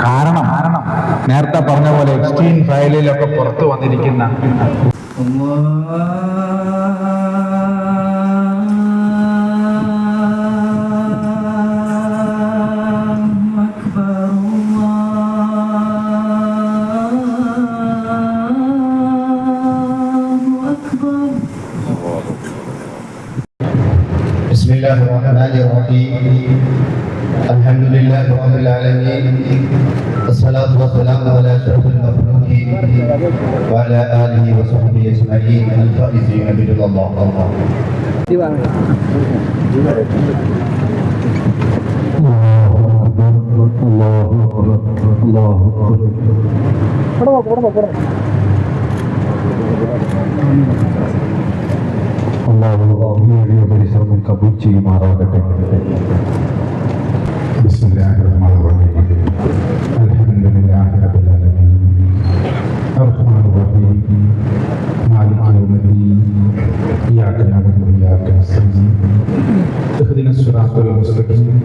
കാരണം നേരത്തെ പറഞ്ഞ പോലെ എക്സ്റ്റീൻ ഫയലിലൊക്കെ പുറത്തു വന്നിരിക്കുന്ന وصحبه أجمعين الفائزين برضا الله അള്ളാഹു ഈ പരിശ്രമം കബൂൽ ചെയ്യുമാറാകട്ടെ بسم الله الرحمن الرحيم الحمد لله رب العالمين الرحمن الرحيم مالك يوم الدين إياك نعبد وإياك نستعين اهدنا الصراط المستقيم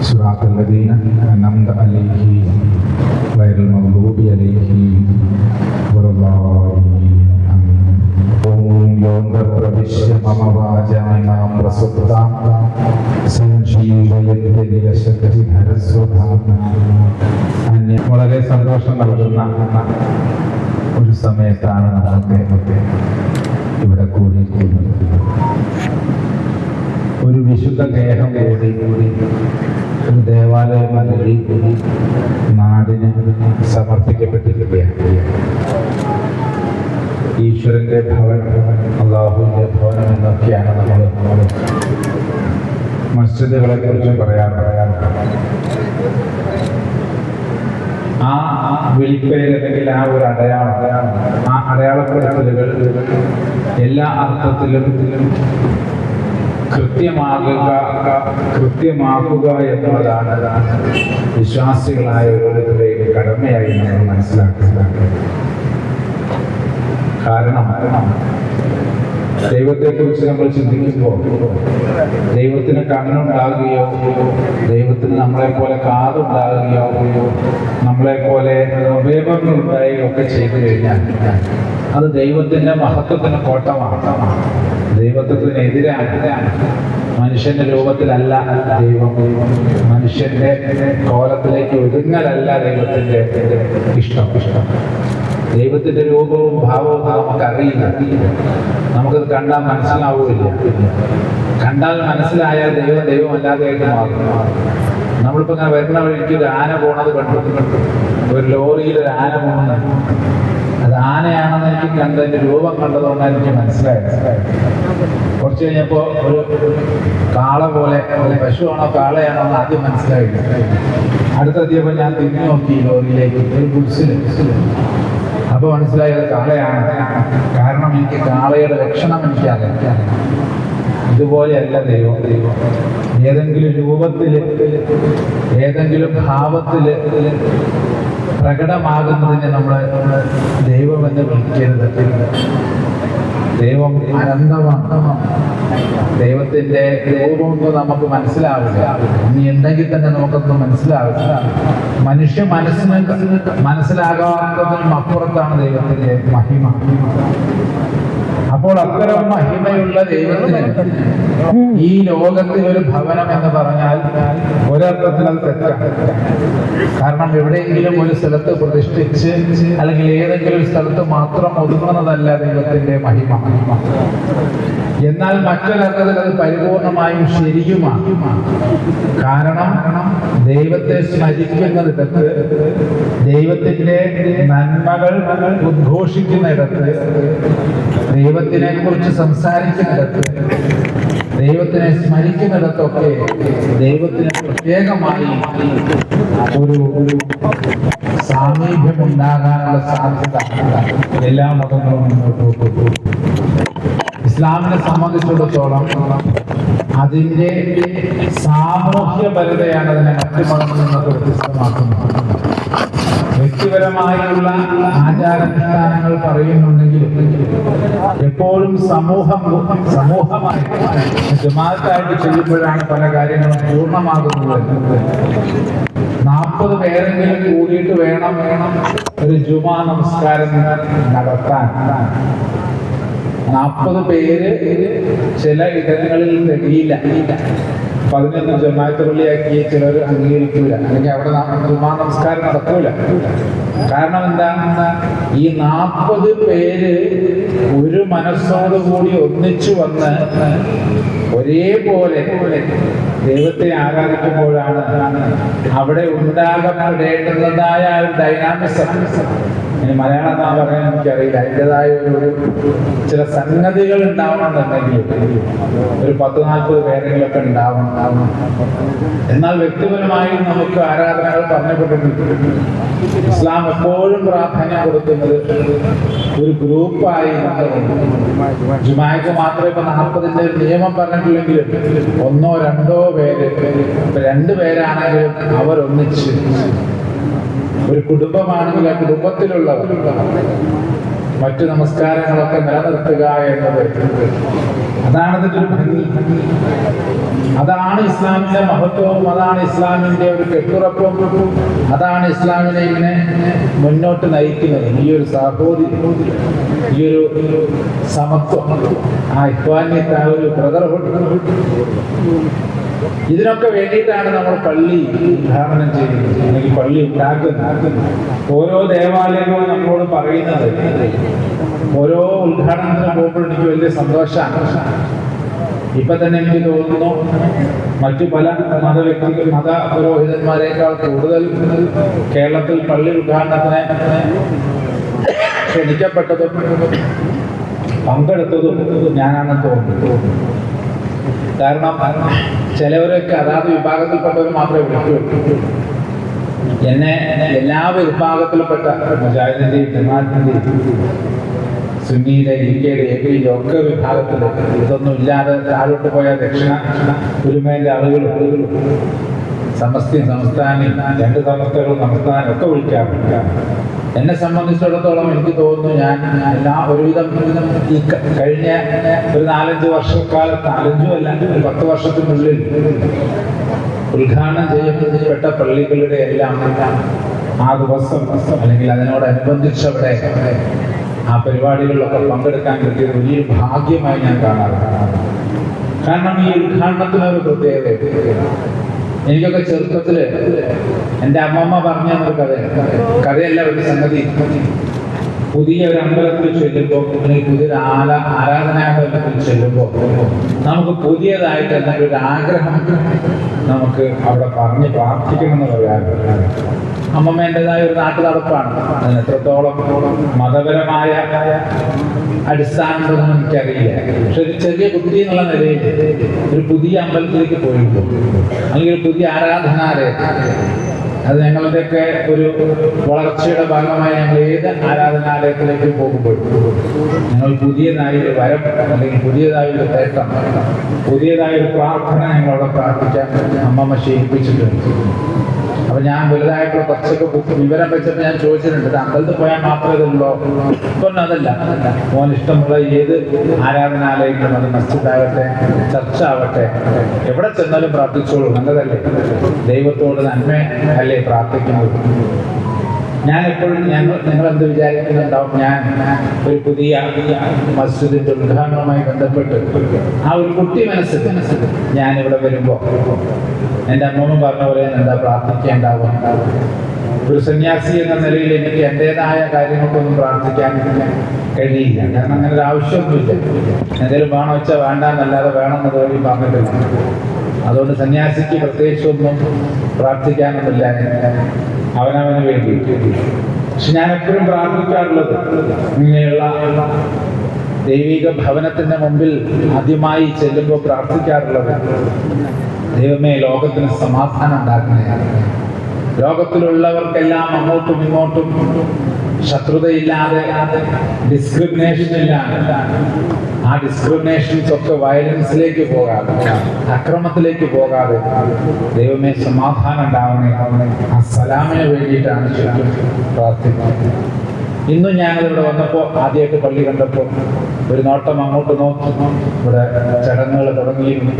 صراط الذين أنعمت عليهم غير المغضوب عليهم ولا الضالين آمين ഓം യോന്തപ്രവിശ്യ മമ വാചാനാം പ്രസുപ്താം അന്യ വളരെ സന്തോഷം നൽകുന്ന ഒരു സമയത്താണ് നമുക്ക് ഇവിടെ കൂടിയിരിക്കുന്നത്. ഒരു വിശുദ്ധ ദേഹം കൂടി കൂടി ഒരു ദേവാലയം നൽകി കൂടി നാടിന് സമർപ്പിക്കപ്പെട്ടിരിക്കുകയാണ്. ഈശ്വരന്റെ ഭവൻ അള്ളാഹുവിന്റെ ഭവനം എന്നൊക്കെയാണ് നമ്മൾ മസ്ജിദുകളെ കുറിച്ച് പറയാൻ പറയാൻ ആ വിളിപ്പേര് അല്ലെങ്കിൽ ആ ഒരു അടയാളം ആ അടയാളപ്പെടുത്തലുകൾ എല്ലാ അർത്ഥത്തിലും കൃത്യമാകുക കൃത്യമാക്കുക എന്നുള്ളതാണ് വിശ്വാസികളായ ഓരോരുത്തരുടെയും കടമയായി നമ്മൾ മനസ്സിലാക്കുക കാരണം ദൈവത്തെക്കുറിച്ച് നമ്മൾ ചിന്തിക്കുമ്പോൾ ദൈവത്തിന് കണ്ണുണ്ടാകുകയോ ദൈവത്തിന് നമ്മളെ പോലെ കാതുണ്ടാകുകയോ നമ്മളെ പോലെ അവയവങ്ങൾ ഉണ്ടാകുകയോ ഒക്കെ ചെയ്തു കഴിഞ്ഞാൽ അത് ദൈവത്തിന്റെ മഹത്വത്തിന് കോട്ടമാണ്. ദൈവത്വത്തിനെതിരാണ് മനുഷ്യന്റെ രൂപത്തിലല്ല ദൈവം. മനുഷ്യന്റെ കോലത്തിലേക്ക് ഒതുങ്ങലല്ല ദൈവത്തിന്റെ ഇഷ്ടം ഇഷ്ടം. ദൈവത്തിന്റെ രൂപവും ഭാവവും നമുക്കറിയില്ല നമുക്കത് കണ്ടാൽ മനസ്സിലാവുകയില്ല. കണ്ടാൽ മനസ്സിലായാൽ ദൈവം ദൈവമല്ലാതെയായിട്ട് മാറും. നമ്മളിപ്പോ ഇങ്ങനെ വരുന്ന വഴിക്ക് ഒരു ആന പോണത് കണ്ടു. ഒരു ലോറിയിൽ ഒരു ആന പോകുന്നത് അത് ആനയാണെന്ന് എനിക്ക് കണ്ടതിന്റെ രൂപം കണ്ടതുകൊണ്ടാണ് എനിക്ക് മനസ്സിലായത്. കുറച്ച് കഴിഞ്ഞപ്പോ ഒരു കാള പോലെ ഒരു പശുവാണോ കാളയാണോ എന്ന് ആദ്യം മനസ്സിലായില്ല. അടുത്തെത്തിയപ്പോൾ ഞാൻ തിരിഞ്ഞു നോക്കി ലോറിയിലേക്ക്. ഒരു ഗുഡ്സിൽ അപ്പൊ മനസ്സിലായി അത് കാളയാണ്. കാരണം എനിക്ക് കാളയുടെ ലക്ഷണം എനിക്കറിയാം. ഇതുപോലെയല്ല ദൈവം. ദൈവം ഏതെങ്കിലും രൂപത്തിൽ ഏതെങ്കിലും ഭാവത്തിൽ പ്രകടമാകുന്നതിനെ നമ്മൾ എന്ന് വിളിക്കരുത്. ദൈവം അനന്തമാണ്? ദൈവത്തിന്റെ രൂപമൊന്നും നമുക്ക് മനസ്സിലാവില്ല. ഇനി ഉണ്ടെങ്കിൽ തന്നെ നമുക്കൊന്നും മനസ്സിലാവില്ല. മനുഷ്യ മനസ്സിന് മനസ്സിലാകാത്തതിനും അപ്പുറത്താണ് ദൈവത്തിന്റെ മഹിമ. അപ്പോൾ അത്തരം മഹിമയുള്ള ദൈവത്തിന് ഈ ലോകത്തിൽ ഒരു ഭവനം എന്ന് പറഞ്ഞാൽ ഒരർത്ഥത്തിൽ അത് തെറ്റാണ്. കാരണം എവിടെയെങ്കിലും ഒരു സ്ഥലത്ത് പ്രതിഷ്ഠിച്ച് അല്ലെങ്കിൽ ഏതെങ്കിലും ഒരു സ്ഥലത്ത് മാത്രം ഒതുങ്ങുന്നതല്ല ദൈവത്തിന്റെ മഹിമ. എന്നാൽ മറ്റൊരർത്ഥത്തിൽ അത് പരിപൂർണമായും ശരിയുമാണ്. കാരണം ദൈവത്തെ സ്മരിക്കുന്നിടത്ത് ദൈവത്തിന്റെ നന്മകൾ ഉദ്ഘോഷിക്കുന്നിടത്ത് ദൈവത്തിനെ കുറിച്ച് സംസാരിക്കുന്നിടത്ത് ദൈവത്തിനെ സ്മരിക്കുന്നിടത്തൊക്കെ ദൈവത്തിന് പ്രത്യേകമായി ഒരു സാമീപ്യം ഉണ്ടാകാനുള്ള സാധ്യത എല്ലാ മതങ്ങളും മുന്നോട്ട് ഇസ്ലാമിനെ സംബന്ധിച്ചിടത്തോളം അതിന്റെ സാമൂഹ്യപരതയാണ് അതിനെ മറ്റു മതങ്ങളിൽ നിന്നൊക്കെ വ്യത്യസ്തമാക്കുന്നത്. വ്യക്തിപരമായുള്ള ആചാരാനുഷ്ഠാനങ്ങൾ പറയുന്നുണ്ടെങ്കിൽ എപ്പോഴും സമൂഹം സമൂഹമായി ജമാഅത്തായിട്ട് ചെയ്യുമ്പോഴാണ് പല കാര്യങ്ങളും പൂർണമാകുന്നത്. നാൽപ്പത് പേരെങ്കിലും കൂടിയിട്ട് വേണം വേണം ഒരു ജുമാ നമസ്കാരം നടത്താൻ. നാൽപ്പത് പേര് ചില ഇടങ്ങളിൽ തെളിയില്ല. പതിനൊന്ന് ജമാഅത്ത് പള്ളിയാക്കി ചിലർ അംഗീകരിക്കൂല. അല്ലെങ്കിൽ അവിടെ ജുമാ നമസ്കാരം നടക്കൂല. കാരണം എന്താണെന്ന് ഈ നാൽപ്പത് പേര് ഒരു മനസ്സോടുകൂടി ഒന്നിച്ചു വന്ന് ഒരേപോലെ ദൈവത്തെ ആരാധിക്കുമ്പോഴാണ് അവിടെ ഉണ്ടാകപ്പെടേണ്ടതായ ഒരു ഡൈനാമിസം ഇനി മലയാളം എന്നാ പറയാൻ എനിക്കറിയില്ല. അതിന്റെതായ ഒരു ചില സംഗതികൾ ഉണ്ടാവണമെന്നുണ്ടെങ്കിൽ ഒരു പത്ത് നാൽപ്പത് പേരെങ്കിലൊക്കെ ഉണ്ടാവണം. എന്നാൽ വ്യക്തിപരമായി നമുക്ക് ആരാധനകൾ പറഞ്ഞപ്പെട്ടിട്ടുണ്ട് ഇസ്ലാം എപ്പോഴും പ്രാധാന്യം കൊടുക്കുന്നത് ഒരു ഗ്രൂപ്പായി ജുമായക്ക് മാത്രമേ ഇപ്പൊ നാൽപ്പതിന്റെ നിയമം പറഞ്ഞിട്ടില്ലെങ്കിലും ഒന്നോ രണ്ടോ പേര് രണ്ടു പേരാണെങ്കിലും അവരൊന്നിച്ച് ഒരു കുടുംബമാണെങ്കിൽ ആ കുടുംബത്തിലുള്ളവർ. മറ്റു നമസ്കാരങ്ങളൊക്കെ നിലനിർത്തുക എന്നത് അതാണ് ഇതിന്റെ ഒരു ഭംഗി. അതാണ് ഇസ്ലാമിന്റെ മഹത്വവും അതാണ് ഇസ്ലാമിന്റെ ഒരു കെട്ടുറപ്പും അതാണ് ഇസ്ലാമിനെ ഇങ്ങനെ മുന്നോട്ട് നയിക്കുന്നത്. ഈ ഒരു സാഹോദര്യം ഈ ഒരു സമത്വം ആ ഇക്വാന്യത്ത ആ ഒരു ബ്രദർഹുഡ് ഇതിനൊക്കെ വേണ്ടിയിട്ടാണ് നമ്മൾ പള്ളി ഉദ്ഘാടനം ചെയ്യുന്നത്. അല്ലെങ്കിൽ പള്ളി ഉണ്ടാക്കുന്നത്. ഓരോ ദേവാലയങ്ങളും നമ്മളോട് പറയുന്നത് ഓരോ ഉദ്ഘാടനത്തിന് പോകുമ്പോൾ എനിക്ക് വലിയ സന്തോഷമാണ്. ഇപ്പൊ തന്നെ എനിക്ക് തോന്നുന്നു മറ്റു പല മത വ്യക്തികൾ മത പുരോഹിതന്മാരെക്കാൾ കൂടുതൽ കേരളത്തിൽ പള്ളി ഉദ്ഘാടനത്തിന് ക്ഷണിക്കപ്പെട്ടതും പങ്കെടുത്തതും ഞാനാണെന്ന് തോന്നുന്നു. കാരണം ചിലവരൊക്കെ അതാത് വിഭാഗത്തിൽപ്പെട്ടവർ മാത്രമേ വിളിക്കുള്ളൂ എന്നെ എല്ലാ വിഭാഗത്തിലുംപ്പെട്ട മുജാഹിദിന്റെയും ജമാഅത്തിന്റെയും സുന്നിയുടെ ഇന്ത്യയുടെ എബിയുടെ ഒക്കെ വിഭാഗത്തിലും ഇതൊന്നും ഇല്ലാതെ താഴോട്ട് പോയ ദക്ഷിണ ഒരുമേന്റെ ആളുകൾ സമസ്തയും സംസ്ഥാനി രണ്ട് സമസ്തകൾ സംസ്ഥാനം ഒക്കെ വിളിക്കാം. എന്നെ സംബന്ധിച്ചിടത്തോളം എനിക്ക് തോന്നുന്നു ഞാൻ എല്ലാ ഒരുവിധം ഈ കഴിഞ്ഞ ഒരു നാലഞ്ച് വർഷക്കാലത്ത് നാലഞ്ചും അല്ലെങ്കിൽ ഒരു പത്ത് വർഷത്തിനുള്ളിൽ ഉദ്ഘാടനം ചെയ്യപ്പെട്ട പള്ളികളുടെ എല്ലാം ആ ദിവസം അല്ലെങ്കിൽ അതിനോടനുബന്ധിച്ചവിടെ ആ പരിപാടികളിലൊക്കെ പങ്കെടുക്കാൻ കിട്ടിയത് വലിയൊരു ഭാഗ്യമായി ഞാൻ കാണാറുണ്ട്. കാരണം ഈ ഉദ്ഘാടനത്തിനൊരു പ്രത്യേകത എനിക്കൊക്കെ ചെറുപ്പത്തിൽ എന്റെ അമ്മമ്മ പറഞ്ഞ ഒരു കഥ കഥയല്ല ഒരു സംഗതി. പുതിയ ഒരു അമ്പലത്തിൽ ചെല്ലുമ്പോൾ അല്ലെങ്കിൽ പുതിയൊരു ആല ആരാധനാലയത്തിൽ ചെല്ലുമ്പോൾ നമുക്ക് പുതിയതായിട്ട് എന്തെങ്കിലും ഒരു ആഗ്രഹം നമുക്ക് അവിടെ പറഞ്ഞ് പ്രാർത്ഥിക്കണമെന്ന് പറയാറുണ്ട് അമ്മമ്മേന്റെതായ ഒരു നാട്ടു നടപ്പാണ്. അതിന് എത്രത്തോളം മതപരമായ അടിസ്ഥാനങ്ങളൊന്നും എനിക്കറിയില്ല. പക്ഷെ ഒരു ചെറിയ ബുദ്ധി എന്നുള്ള നിലയിൽ ഒരു പുതിയ അമ്പലത്തിലേക്ക് പോയിട്ടുണ്ട്. അല്ലെങ്കിൽ ഒരു പുതിയ ആരാധനാലയം അത് ഞങ്ങളുടെയൊക്കെ ഒരു വളർച്ചയുടെ ഭാഗമായി ഞങ്ങൾ ഏത് ആരാധനാലയത്തിലേക്ക് പോകുമ്പോൾ ഞങ്ങൾ പുതിയതായ ഒരു വരം അല്ലെങ്കിൽ പുതിയതായ ഒരു തേട്ടം പുതിയതായ ഒരു പ്രാർത്ഥന ഞങ്ങളവിടെ പ്രാർത്ഥിക്കാൻ അമ്മമ്മ ശീലിപ്പിച്ചിട്ടുണ്ട് അപ്പൊ ഞാൻ വലുതായിട്ടുള്ള കുറച്ചൊക്കെ ബുക്ക് വിവരം വെച്ചിട്ട് ഞാൻ ചോദിച്ചിട്ടുണ്ട്. ഇത് അമ്പലത്തിൽ പോയാൽ മാത്രമേ ഇതുള്ളൂ. ഇപ്പം അതല്ല. മോൻ ഇഷ്ടമുള്ള ഏത് ആരാധനാലയങ്ങളും അത് മസ്ജിദാകട്ടെ ചർച്ച ആവട്ടെ എവിടെ ചെന്നാലും പ്രാർത്ഥിച്ചോളൂ. നല്ലതല്ലേ? ദൈവത്തോട് നന്മ അല്ലേ പ്രാർത്ഥിക്കുന്നത്? ഞാൻ എപ്പോഴും ഞങ്ങൾ നിങ്ങൾ എന്ത് വിചാരിക്കുന്നുണ്ടാവും? ഞാൻ ഒരു പുതിയ മസ്ജിദിന്റെ ഉദ്ഘാടനവുമായി ബന്ധപ്പെട്ട് ആ ഒരു കുട്ടി മനസ്സിൽ ഞാൻ ഇവിടെ വരുമ്പോ എന്റെ അമ്മ പറഞ്ഞ പോലെ ഞാൻ എന്താ പ്രാർത്ഥിക്കേണ്ടാവും ഒരു സന്യാസി എന്ന നിലയിൽ എനിക്ക് എന്റെതായ കാര്യങ്ങൾക്കൊന്നും പ്രാർത്ഥിക്കാൻ കഴിയില്ല. കാരണം അങ്ങനെ ഒരു ആവശ്യമൊന്നുമില്ല. എന്തെങ്കിലും വേണം വെച്ചാൽ വേണ്ടെന്നല്ലാതെ വേണമെന്ന് തോന്നി പറഞ്ഞിട്ടില്ല. അതുകൊണ്ട് സന്യാസിക്ക് പ്രത്യേകിച്ചൊന്നും പ്രാർത്ഥിക്കാനൊന്നുമില്ല. അവനവന് വേണ്ടി. പക്ഷെ ഞാൻ എപ്പോഴും പ്രാർത്ഥിക്കാറുള്ളത് ഇങ്ങനെയുള്ള ദൈവിക ഭവനത്തിന്റെ മുമ്പിൽ ആദ്യമായി ചെല്ലുമ്പോൾ പ്രാർത്ഥിക്കാറുള്ളത് ദൈവമേ ലോകത്തിന് സമാധാനം ഉണ്ടാക്കുന്നതാണ് ലോകത്തിലുള്ളവർക്കെല്ലാം അങ്ങോട്ടും ഇങ്ങോട്ടും ശത്രുതയില്ലാതെ ഡിസ്ക്രിമിനേഷൻ ഇല്ലാതെ ആ ഡിസ്ക്രിമിനേഷൻസ് ഒക്കെ വയലൻസിലേക്ക് പോകാതെ അക്രമത്തിലേക്ക് പോകാതെ ദൈവമേ സമാധാനം ഉണ്ടാവണേ. ആ സലാമിന് വേണ്ടിയിട്ടാണ് പ്രാർത്ഥിക്കുന്നത്. ഇന്നും ഞാനതിവിടെ വന്നപ്പോൾ ആദ്യമായിട്ട് പള്ളി കണ്ടപ്പോൾ ഒരു നോട്ടം അങ്ങോട്ട് നോക്കുന്നു ഇവിടെ ചടങ്ങുകൾ തുടങ്ങിയിരുന്നു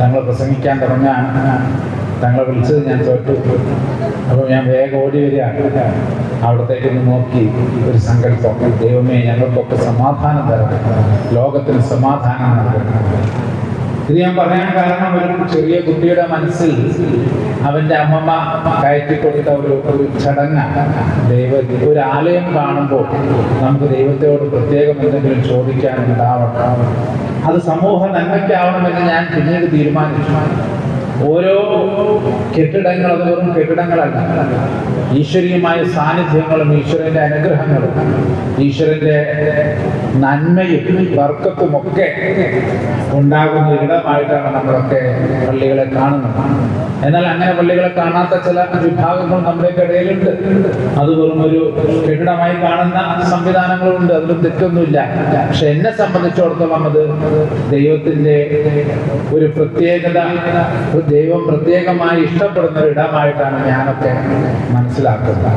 ഞങ്ങൾ പ്രസംഗിക്കാൻ തുടങ്ങാൻ തങ്ങളെ വിളിച്ചത് ഞാൻ തോറ്റു അപ്പോൾ ഞാൻ വേഗം ഓടി വരികയാണ്. അവിടത്തേക്ക് ഒന്ന് നോക്കി. ഒരു സങ്കല്പം. ദൈവമേ ഞങ്ങൾക്കൊക്കെ സമാധാനം തരണം. ലോകത്തിന് സമാധാനം നൽകണം. ഇത് ഞാൻ പറയാൻ കാരണം ഒരു ചെറിയ കുട്ടിയുടെ മനസ്സിൽ അവന്റെ അമ്മമ്മ കയറ്റി കൊടുത്ത ഒരു ഒരു ചടങ്ങ്. ദൈവ ഒരു ആലയം കാണുമ്പോൾ നമുക്ക് ദൈവത്തോട് പ്രത്യേകം എന്തെങ്കിലും ചോദിക്കാൻ ഉണ്ടാവണം അത് സമൂഹ നന്മയ്ക്കാവണമെന്ന് ഞാൻ പിന്നീട് തീരുമാനിച്ചു. ഓരോ കെട്ടിടങ്ങൾ അത് കെട്ടിടങ്ങളല്ല. ഈശ്വരീയമായ സാന്നിധ്യങ്ങളും ഈശ്വരന്റെ അനുഗ്രഹങ്ങളും ഈശ്വരന്റെ നന്മയും വർക്കത്തും ഒക്കെ ഉണ്ടാകുന്ന ഇടമായിട്ടാണ് നമ്മളൊക്കെ പള്ളികളെ കാണുന്നത്. എന്നാൽ അങ്ങനെ പള്ളികളെ കാണാത്ത ചില വിഭാഗങ്ങൾ നമ്മുടെ ഇടയിലുണ്ട്. അത് വെറും ഒരു കെട്ടിടമായി കാണുന്ന സംവിധാനങ്ങളുണ്ട്. അതിൽ തെറ്റൊന്നുമില്ല. പക്ഷെ എന്നെ സംബന്ധിച്ചിടത്തോളം അത് ദൈവത്തിന്റെ ഒരു പ്രത്യേകത ദൈവം പ്രത്യേകമായി ഇഷ്ടപ്പെടുന്ന ഒരു ഇടമായിട്ടാണ് ഞാനൊക്കെ മനസ്സിലാക്കുന്നത്.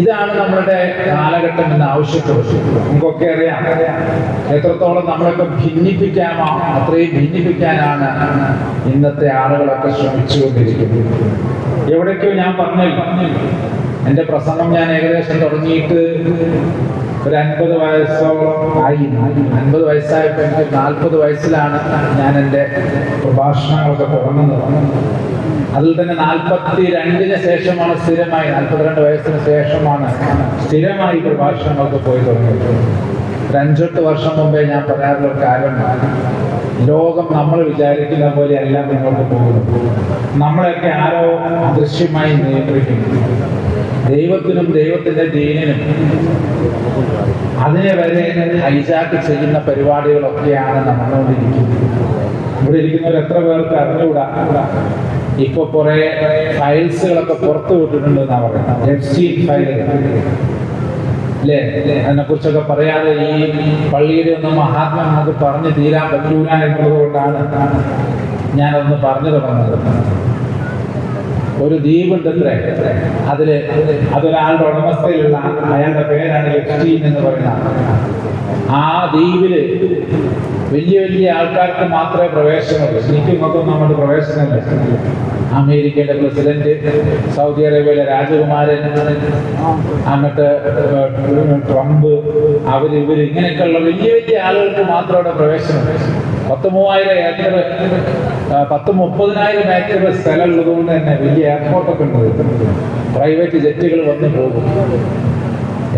ഇതാണ് നമ്മളുടെ കാലഘട്ടം എന്ന് ആവശ്യപ്പെടുന്നത് നമുക്കൊക്കെ അറിയാം. എത്രത്തോളം നമ്മളൊക്കെ ഭിന്നിപ്പിക്കാമോ അത്രയും ഭിന്നിപ്പിക്കാനാണ് ഇന്നത്തെ ആളുകളൊക്കെ ശ്രമിച്ചുകൊണ്ടിരിക്കുന്നത് എവിടേക്കോ ഞാൻ പറഞ്ഞു. എന്റെ പ്രസംഗം ഞാൻ ഏകദേശം തുടങ്ങിയിട്ട് ഒരു അൻപത് വയസ്സോളം ആയി. അൻപത് വയസ്സായപ്പോൾ എനിക്ക് നാൽപ്പത് വയസ്സിലാണ് ഞാൻ എന്റെ പ്രഭാഷണങ്ങളൊക്കെ തുടങ്ങുന്നത്. അതിൽ തന്നെ നാൽപ്പത്തി രണ്ടിന് ശേഷമാണ് സ്ഥിരമായി നാൽപ്പത്തിരണ്ട് വയസ്സിന് ശേഷമാണ് സ്ഥിരമായി പ്രഭാഷണങ്ങൾക്ക് പോയി തുടങ്ങിയത്. ഒരു അഞ്ചെട്ട് വർഷം മുമ്പേ ഞാൻ പറയാറുള്ള കാര്യം. ലോകം നമ്മൾ വിചാരിക്കുന്ന പോലെ എല്ലാം മുന്നോട്ട് പോകുന്നു നമ്മളൊക്കെ ആരോ അദൃശ്യമായി നിയന്ത്രിക്കുന്നു. ദൈവത്തിനും ദൈവത്തിന്റെ ദീനിനും അതിനെ വരെ ഹൈജാക്ക് ചെയ്യുന്ന പരിപാടികളൊക്കെയാണ് നടന്നുകൊണ്ടിരിക്കുന്നത്. ഇവിടെ ഇരിക്കുന്നവർ എത്ര പേർക്ക് അറിഞ്ഞുകൂടാ? ഇപ്പൊ കുറെ ഫയൽസുകളൊക്കെ പുറത്തു വിട്ടിട്ടുണ്ട് എന്നാ പറയുന്നത്. എഫ്സ്റ്റീൻ ഫയലുകൾ അല്ലേ അതിനെ കുറിച്ചൊക്കെ പറയാതെ ഈ പള്ളിയുടെ ഒന്നും മഹാത്മ്യം നമുക്ക് പറഞ്ഞു തീരാൻ പറ്റൂല എന്നുള്ളത് കൊണ്ടാണ് ഞാനൊന്ന് പറഞ്ഞു തുടങ്ങുന്നത്. ഒരു ദ്വീപുണ്ട് അത്രേ അതിൽ അതൊരാളുടെ ഉടമസ്ഥയിലുള്ള അയാളുടെ പേരാണ് ലക്ഷ്മി എന്ന് പറയുന്ന ആ ദ്വീപിൽ വലിയ വലിയ ആൾക്കാർക്ക് മാത്രമേ പ്രവേശനമുള്ളൂ. എനിക്കും നമ്മുടെ പ്രവേശനമില്ല അമേരിക്കയുടെ പ്രസിഡന്റ് സൗദി അറേബ്യയിലെ രാജകുമാരൻ അങ്ങോട്ട് ട്രംപ് അവർ ഇവർ ഇങ്ങനെയൊക്കെയുള്ള വലിയ വലിയ ആളുകൾക്ക് മാത്രം അവിടെ പ്രവേശനം പത്ത് മൂവായിരം ഏക്കർ പത്ത് മുപ്പതിനായിരം ഏക്കർ സ്ഥലം ഉള്ളതുകൊണ്ട് തന്നെ വലിയ എയർപോർട്ടൊക്കെ ഉണ്ട്. പ്രൈവറ്റ് ജെറ്റുകൾ വന്നു പോകും.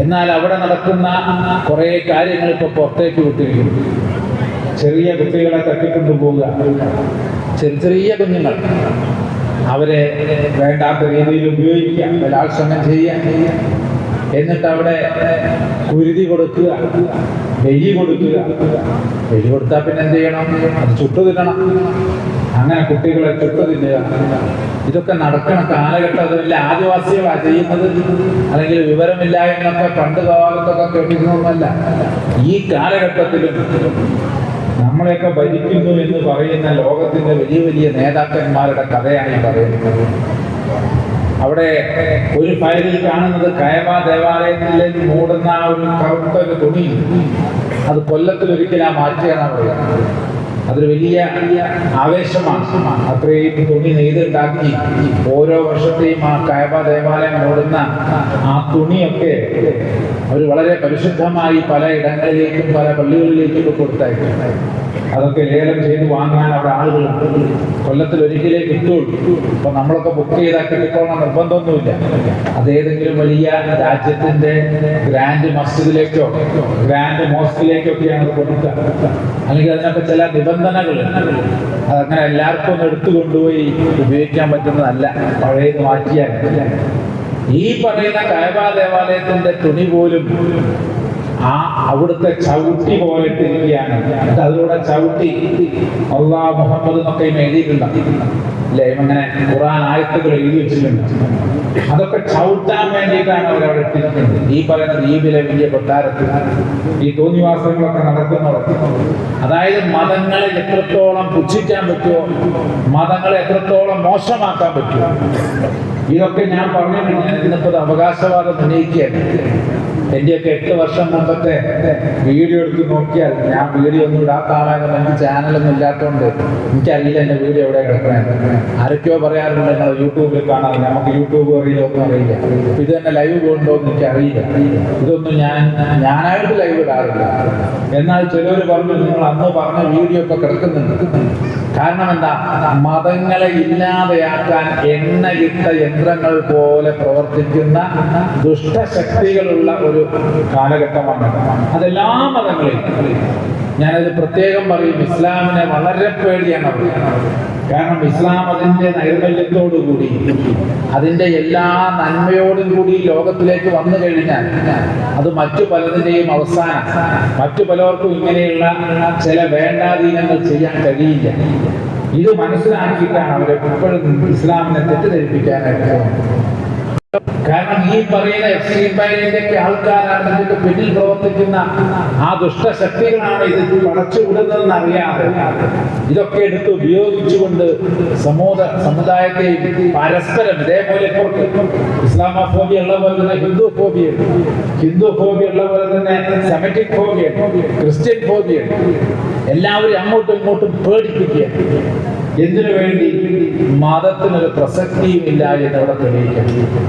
എന്നാൽ അവിടെ നടക്കുന്ന കുറേ കാര്യങ്ങൾ ഇപ്പൊ പുറത്തേക്ക് വിട്ടിരിക്കുന്നു. ചെറിയ കുട്ടികളെ തട്ടിക്കൊണ്ടു പോവുക ചെറിയ ചെറിയ കുഞ്ഞുങ്ങൾ. അവരെ വേണ്ടാത്ത രീതിയിൽ ഉപയോഗിക്കുക. ബലാത്സംഗം ചെയ്യുക. എന്നിട്ട് അവിടെ കുരുതി കൊടുക്കുക. വെയ്യ് കൊടുക്കുക. വെയ്യ് കൊടുത്താൽ പിന്നെ എന്ത് ചെയ്യണം? അത് ചുട്ടു തിന്നണം. അങ്ങനെ കുട്ടികളെ ചുട്ടു തിന്നുക. ഇതൊക്കെ നടക്കണ കാലഘട്ടം. അത് ആദിവാസികളാണ് ആദിവാസികളാ ചെയ്യുന്നത്. അല്ലെങ്കിൽ വിവരമില്ല എന്നൊക്കെ പണ്ട് കാലത്തൊക്കെ കേട്ടിരുന്നൊന്നുമല്ല ഈ കാലഘട്ടത്തിലും നമ്മളെയൊക്കെ ഭരിക്കുന്നു എന്ന് പറയുന്ന ലോകത്തിന്റെ വലിയ വലിയ നേതാക്കന്മാരുടെ കഥയാണ് ഈ പറയുന്നത്. അവിടെ ഒരു ഫയലിൽ കാണുന്നത് കയവ ദേവാലയത്തിലെ മൂടുന്ന ഒരു കറുത്ത ഒരു തുണി. അത് കൊല്ലത്തിൽ ഒരിക്കലും ആ മാറ്റുകയാണ് പറയുന്നത് അതൊരു വലിയ ആവേശമാണ്. അത്രയും തുണി നെയ്തുണ്ടാക്കി ഓരോ വർഷത്തെയും ആ കായബ ദേവാലയം ഓടുന്ന ആ തുണിയൊക്കെ അവർ വളരെ പരിശുദ്ധമായി പല ഇടങ്ങളിലേക്കും പല പള്ളികളിലേക്കും കൊടുത്തയക്കും അതൊക്കെ ലേലം ചെയ്ത് വാങ്ങാൻ അവിടെ ആളുകളുണ്ട് കൊല്ലത്തിൽ ഒരിക്കലേ കിട്ടുള്ളൂ. അപ്പൊ നമ്മളൊക്കെ ബുക്ക് ചെയ്താൽ കിട്ടിക്കോളണം നിർബന്ധമൊന്നുമില്ല. അതേതെങ്കിലും വലിയ രാജ്യത്തിന്റെ ഗ്രാൻഡ് മസ്ജിദിലേക്കോ ഗ്രാൻഡ് മോസ്കിലേക്കൊക്കെയാണ് കൊടുക്കുക. അല്ലെങ്കിൽ അതിനൊക്കെ ചില നിബന്ധനകളുണ്ട് അതങ്ങനെ എല്ലാവർക്കും ഒന്ന് എടുത്തു കൊണ്ടുപോയി ഉപയോഗിക്കാൻ പറ്റുന്നതല്ല. പഴയത് മാറ്റിയാൽ. ഈ പറയുന്ന കായബ ദേവാലയത്തിന്റെ തുണി പോലും ആ അവിടുത്തെ ചവിട്ടി പോലെ അതിലൂടെ ചവിട്ടി അള്ളാ മുഹമ്മദ് എന്നൊക്കെ എഴുതിയിട്ടുണ്ട്. അല്ലേ ഇങ്ങനെ ഖുറാൻ ആയത്തുകൾ എഴുതി വെച്ചിട്ടുണ്ട്. അതൊക്കെ ചവിട്ടാൻ വേണ്ടിയിട്ടാണ് അവർ അവിടെ എത്തിയിരിക്കുന്നത്. ഈ പറയുന്ന ദ്വീപിലെ വലിയ കൊട്ടാരത്തിൽ ഈ തോന്നിവാസങ്ങളൊക്കെ നടക്കുന്നവർക്ക് അതായത് മതങ്ങളെ എത്രത്തോളം പുച്ഛിക്കാൻ പറ്റുമോ മതങ്ങളെ എത്രത്തോളം മോശമാക്കാൻ പറ്റുമോ ഇതൊക്കെ ഞാൻ പറഞ്ഞിട്ടുണ്ട് അവകാശവാദം ഉന്നയിക്കുകയാണ്. എന്റെയൊക്കെ എട്ട് വർഷം മുമ്പത്തെ വീഡിയോ എടുത്ത് നോക്കിയാൽ ഞാൻ വീഡിയോ ഒന്നും ഇടാത്താവാനും എനിക്ക് ചാനലൊന്നും ഇല്ലാത്തതുകൊണ്ട് എനിക്കറിയില്ല എന്റെ വീഡിയോ എവിടെ കിടക്കണേ ആരൊക്കെയോ പറയാറുണ്ട് നിങ്ങൾ യൂട്യൂബിൽ കാണാറ് നമുക്ക് യൂട്യൂബ് അറിയില്ല ഒന്നും അറിയില്ല. ഇത് തന്നെ ലൈവ് പോകുന്നുണ്ടോ എന്ന് എനിക്കറിയില്ല. ഇതൊന്നും ഞാൻ ഞാനായിട്ട് ലൈവ് ഇടാറില്ല. എന്നാൽ ചിലർ പറഞ്ഞു നിങ്ങൾ അന്ന് പറഞ്ഞ വീഡിയോ ഒക്കെ കിടക്കുന്നുണ്ട്. കാരണം എന്താ? മതങ്ങളെ ഇല്ലാതെയാക്കാൻ എണ്ണയിട്ട യന്ത്രങ്ങൾ പോലെ പ്രവർത്തിക്കുന്ന ദുഷ്ടശക്തികളുള്ള ഒരു കാലഘട്ടമാണ് അതെല്ലാ മതങ്ങളെയും. ഞാനത് പ്രത്യേകം പറയും ഇസ്ലാമിനെ വളരെ പേടിയാണ്. കാരണം ഇസ്ലാം അതിന്റെ നൈർമല്യത്തോടുകൂടി അതിന്റെ എല്ലാ നന്മയോടും കൂടി ലോകത്തിലേക്ക് വന്നു കഴിഞ്ഞാൽ അത് മറ്റു പലതിന്റെയും അവസാനം മറ്റു പലർക്കും ഇങ്ങനെയുള്ള ചില വേണ്ടാധീനങ്ങൾ ചെയ്യാൻ കഴിയില്ല ഇത് മനസ്സിലാക്കിയിട്ടാണ് അവരെ ഇപ്പോഴും ഇസ്ലാമിനെ തെറ്റിദ്ധരിപ്പിക്കാനായിട്ട്. കാരണം ഈ പറയുന്ന എക്സ്ട്രീം ബാങ്കിന്റെ ഒക്കെ ആൾക്കാരാണ് ഇതിന്റെ പിന്നിൽ പ്രവർത്തിക്കുന്ന ആ ദുഷ്ടശക്തികളാണ് ഇത് പടച്ചുവിടുന്നതെന്ന് അറിയാതെ ഇതൊക്കെ എടുത്ത് ഉപയോഗിച്ചുകൊണ്ട് സമൂഹ സമുദായത്തെ പരസ്പരം ഇതേപോലെ ഇപ്പോൾ ഇസ്ലാമോഫോബിയ ഉള്ള പോലെ തന്നെ ഹിന്ദു ഫോബിയ ഹിന്ദു ഫോബിയ ഉള്ള പോലെ തന്നെ സെമറ്റിക് ഫോബിയ ക്രിസ്ത്യൻ ഫോബിയ എല്ലാവരും അങ്ങോട്ടും ഇങ്ങോട്ടും പേടിപ്പിക്കുക എന്തിനു വേണ്ടി? മതത്തിനൊരു പ്രസക്തിയും ഇല്ല എന്ന് അവിടെ തെളിയിക്കുന്നത്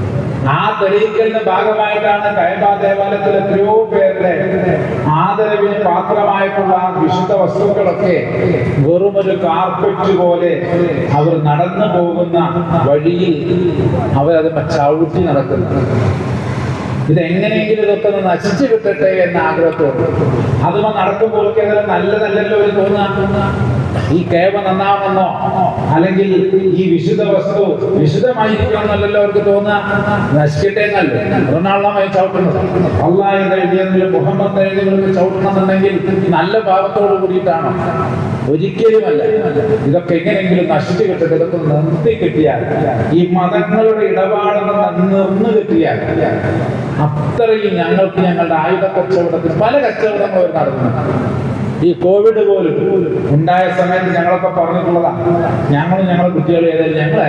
ആ തെളിയിക്കലിന്റെ ഭാഗമായിട്ടാണ് കൈബ ദേവാലയത്തിലെ എത്രയോ പേരുടെ ആദരവിന് പാത്രമായിട്ടുള്ള വിശുദ്ധ വസ്തുക്കളൊക്കെ വെറുമൊരു കാർപ്പറ്റ് പോലെ അവർ നടന്നു പോകുന്ന വഴിയിൽ അവരത് ചവിട്ടി നടക്കുന്നു ഇതെങ്ങനെയെങ്കിലും ഇതൊക്കെ ഒന്ന് നശിച്ചു കിട്ടട്ടെ എന്ന ആഗ്രഹത്തോട്. അതുമ നടക്കുമ്പോൾ നല്ലതല്ലല്ലോ ഒരു തോന്നുക. ഈ കേവ നന്നാവുന്നോ അല്ലെങ്കിൽ ഈ വിശുദ്ധ വസ്തു വിശുദ്ധമായിരിക്കണമെന്നല്ലല്ലോ അവർക്ക് തോന്നുക. നശിക്കട്ടെ എന്നല്ലേ ചവിട്ടുന്നത്. അള്ളാഹ് എന്ന് എഴുതിയെങ്കിലും മുഹമ്മദ് എഴുതിയവർക്ക് ചവിട്ടണമെന്നുണ്ടെങ്കിൽ നല്ല ഭാവത്തോട് കൂടിയിട്ടാണ്. ഒരിക്കലുമല്ല. ഇതൊക്കെ എങ്ങനെയെങ്കിലും നശിച്ചു കിട്ടട്ടെ ഇതൊക്കെ നിർത്തി കിട്ടിയാൽ ഈ മതങ്ങളുടെ ഇടപാടെന്ന് നിർന്നു കിട്ടിയാൽ അത്രയും ഞങ്ങൾക്ക് ഞങ്ങളുടെ ആയുധ കച്ചവടത്തിൽ പല കച്ചവടങ്ങളും നടക്കുന്നു. ഈ കോവിഡ് പോലും ഉണ്ടായ സമയത്ത് ഞങ്ങളൊക്കെ പറഞ്ഞിട്ടുള്ളതാണ് ഞങ്ങൾ ഞങ്ങളുടെ കുട്ടികൾ ഏതായാലും ഞങ്ങൾ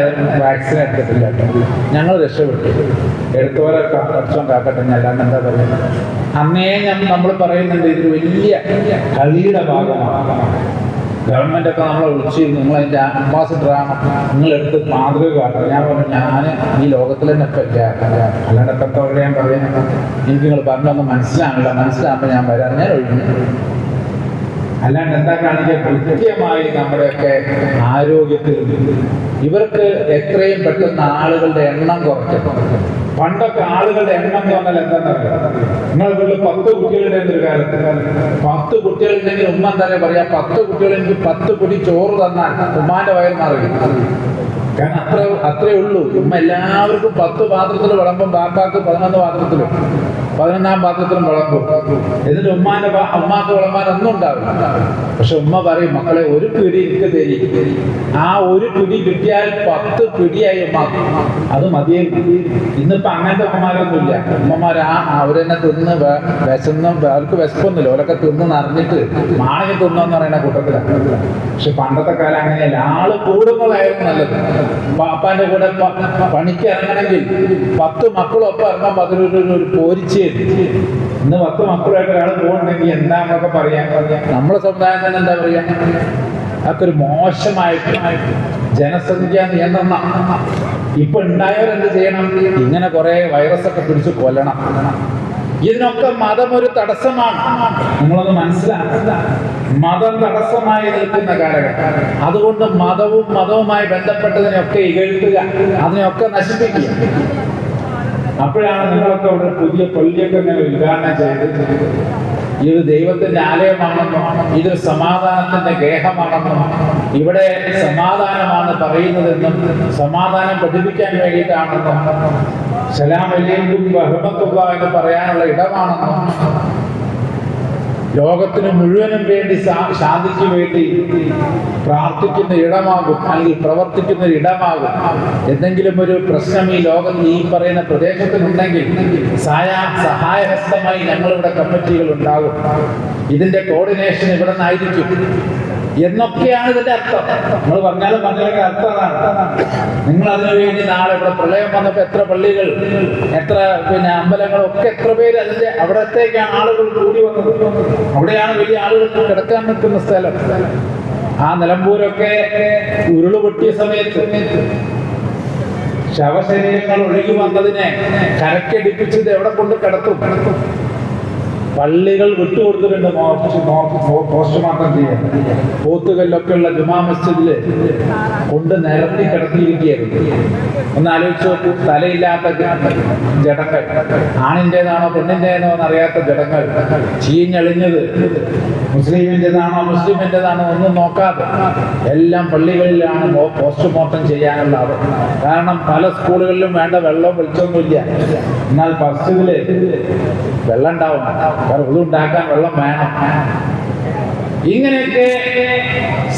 വാക്സിൻ എടുത്തിട്ടില്ല. ഞങ്ങൾ രക്ഷപ്പെട്ടു. എടുത്തവരെ കച്ചവടം കാക്കട്ടെ അല്ലാണ്ട് എന്താ പറയുന്നത് അന്നേ നമ്മൾ പറയുന്നുണ്ട് ഇത് വലിയ കളിയുടെ ഭാഗമാണ്. ഗവൺമെന്റൊക്കെ നമ്മളെ വിളിച്ചു നിങ്ങൾ അതിന്റെ അംബാസിഡറാണ് നിങ്ങൾ എടുത്ത് മാതൃക കാട്ടണം. ഞാൻ പറഞ്ഞു ഞാൻ ഈ ലോകത്തിൽ തന്നെ അല്ലാണ്ട് എത്രത്തോടെ ഞാൻ പറയുന്നത് എനിക്ക് നിങ്ങൾ പറഞ്ഞൊന്ന് മനസ്സിലാവില്ല മനസ്സിലാകുമ്പോൾ ഞാൻ വരാൻ ഞാൻ ഒഴിഞ്ഞു. അല്ലാണ്ട് എന്താ കാണിക്കുക കൃത്യമായി നമ്മുടെയൊക്കെ ആരോഗ്യത്തിൽ ഇവർക്ക് എത്രയും പെട്ടെന്ന് ആളുകളുടെ എണ്ണം കുറയ്ക്കും. പണ്ടൊക്കെ ആളുകളുടെ എണ്ണം എന്ന് പറഞ്ഞാൽ എന്താണെന്നറിയാം നിങ്ങൾ വീട്ടിൽ പത്ത് കുട്ടികളുടെ ഒരു കാലത്ത് പത്ത് കുട്ടികളുണ്ടെങ്കിൽ ഉമ്മ തന്നെ പറയാ പത്ത് കുട്ടികളെനിക്ക് പത്ത് കുടി ചോറ് തന്നാൽ ഉമ്മാന്റെ വയർ മാറി കാരണം അത്ര അത്രേ ഉള്ളൂ. ഉമ്മ എല്ലാവർക്കും പത്ത് പാത്രത്തിൽ വിളമ്പം ബാപ്പാക്ക് പതിനൊന്ന് പാത്രത്തിലും. പതിനൊന്നാം പാത്രത്തിലും വിളമ്പും. എന്നിട്ട് ഉമ്മാന്റെ ഉമ്മാക്ക് വിളമ്പാൻ ഒന്നും ഉണ്ടാവില്ല. പക്ഷെ ഉമ്മ പറയും മക്കളെ ഒരു പിടി എനിക്ക് തരി. ആ ഒരു പിടി കിട്ടിയാൽ പത്ത് പിടിയായി ഉമ്മാക്ക്. അത് മതിയെ ഇന്നിപ്പോ അങ്ങനത്തെ ഉമ്മമാരൊന്നുമില്ല ഉമ്മമാർ ആ അവരെന്നെ തിന്ന് വിശന്ന് അവർക്ക് വിശപ്പൊന്നുമില്ല. അവരൊക്കെ തിന്ന് നിറഞ്ഞിട്ട് മാണെങ്കിൽ തിന്നെന്ന് പറയുന്ന കൂട്ടത്തിലാണ് പക്ഷെ പണ്ടത്തെ കാലം അങ്ങനെയല്ല. ആൾ കൂടുന്നതായിരുന്നു നല്ലത്. പാപ്പാന്റെ കൂടെ പണിക്ക് ഇറങ്ങണമെങ്കിൽ പത്ത് മക്കളൊപ്പം ഇറങ്ങുമ്പോൾ പതിനൊരു ഒരു പോരിച്ച് ഇന്ന് പത്ത് മക്കളായിട്ട് ഒരാൾ പോകുന്നുണ്ടെങ്കിൽ എന്താ എന്നൊക്കെ പറയാൻ നമ്മുടെ സമുദായം തന്നെ എന്താ പറയാ? അതൊക്കെ ഒരു മോശമായിട്ട് ജനസംഖ്യ നിയന്ത്രണം. ഇപ്പൊ ഉണ്ടായവരെന്ത് ചെയ്യണം? ഇങ്ങനെ കുറെ വൈറസ് ഒക്കെ പിടിച്ച് കൊല്ലണം. ഇതിനൊക്കെ മതം ഒരു തടസ്സമാണ്. നിങ്ങളൊന്ന് മനസ്സിലാക്കുക. മതം തടസ്സമായി നിൽക്കുന്ന കാലഘട്ടം. അതുകൊണ്ട് മതവും മതവുമായി ബന്ധപ്പെട്ടതിനെയൊക്കെ ഇകഴ്ത്തുക. അതിനെയൊക്കെ നശിപ്പിക്കുക. അപ്പോഴാണ് നിങ്ങളൊക്കെ അവിടെ പുതിയ പള്ളിയൊക്കെ ഇങ്ങനെ ഉദ്ഘാടനം ചെയ്ത് ഇത് ദൈവത്തിന്റെ ആലയമാണെന്നും ഇത് സമാധാനത്തിന്റെ ഗേഹമാണെന്നും ഇവിടെ സമാധാനമാണ് പറയുന്നതെന്നും സമാധാനം പഠിപ്പിക്കാൻ വേണ്ടിയിട്ടാണെന്നും സലാം അലൈക്കും ബഹമത്തുള്ള എന്ന് പറയാനുള്ള ഇടമാണെന്നും ലോകത്തിന് മുഴുവനും വേണ്ടി ശാന്തിക്ക് വേണ്ടി പ്രാർത്ഥിക്കുന്ന ഇടമാകും അല്ലെങ്കിൽ പ്രവർത്തിക്കുന്ന ഇടമാകും. എന്തെങ്കിലും ഒരു പ്രശ്നം ഈ ലോകം ഈ പറയുന്ന പ്രദേശത്തിനുണ്ടെങ്കിൽ സഹായ സഹായഹസ്തമായി ഞങ്ങളിവിടെ കമ്മിറ്റികൾ ഉണ്ടാകും. ഇതിന്റെ കോർഡിനേഷൻ ഇവിടെ നിന്നായിരിക്കും. എന്നൊക്കെയാണ് ഇതിന്റെ അർത്ഥം. നമ്മൾ പറഞ്ഞാലും പറഞ്ഞാലും അർത്ഥമാണ്. നിങ്ങൾ അതിനു വേണ്ടി നാളെ ഇവിടെ പ്രളയം വന്നപ്പോ എത്ര പള്ളികൾ എത്ര പിന്നെ അമ്പലങ്ങളൊക്കെ എത്ര പേര് അതിന്റെ അവിടത്തേക്കാണ് ആളുകൾ കൂടി വന്നത്. അവിടെയാണ് വലിയ ആളുകൾ കിടക്കാൻ നിൽക്കുന്ന സ്ഥലം. ആ നിലമ്പൂരൊക്കെ ഉരുൾ പൊട്ടിയ സമയത്ത് ശവശരീരങ്ങൾ ഒഴുകി വന്നതിനെ കരക്കടിപ്പിച്ചത് എവിടെ കൊണ്ട് കിടത്തും കിടത്തും? പള്ളികൾ വിട്ടുകൊടുത്തിട്ടുണ്ട് പോസ്റ്റ്മോർട്ടം ചെയ്യാൻ. പോത്തുകല്ലൊക്കെ ഉള്ള ജുമാ മസ്ജിദിൽ കൊണ്ട് നിരത്തി കിടത്തിയിരിക്കുകയായിരുന്നു ഒന്ന് ആലോചിച്ച് നോക്കൂ തലയില്ലാത്ത ജടങ്ങൾ ആണിന്റെതാണോ പെണ്ണിന്റെതാണോ എന്നറിയാത്ത ജടങ്ങൾ ചീഞ്ഞളിഞ്ഞത് മുസ്ലിമിന്റെതാണോ മുസ്ലിമിന്റെതാണോ ഒന്നും നോക്കാതെ എല്ലാം പള്ളികളിലാണ് പോസ്റ്റ്മോർട്ടം ചെയ്യാനുള്ളത്. കാരണം പല സ്കൂളുകളിലും വേണ്ട വെള്ളവും വെളിച്ചൊന്നുമില്ല എന്നാൽ മസ്ജിദിൽ വെള്ളം ഉണ്ടാവും. വെള്ളം ഉണ്ടാക്കാൻ വെള്ളം വേണം. ഇങ്ങനെയൊക്കെ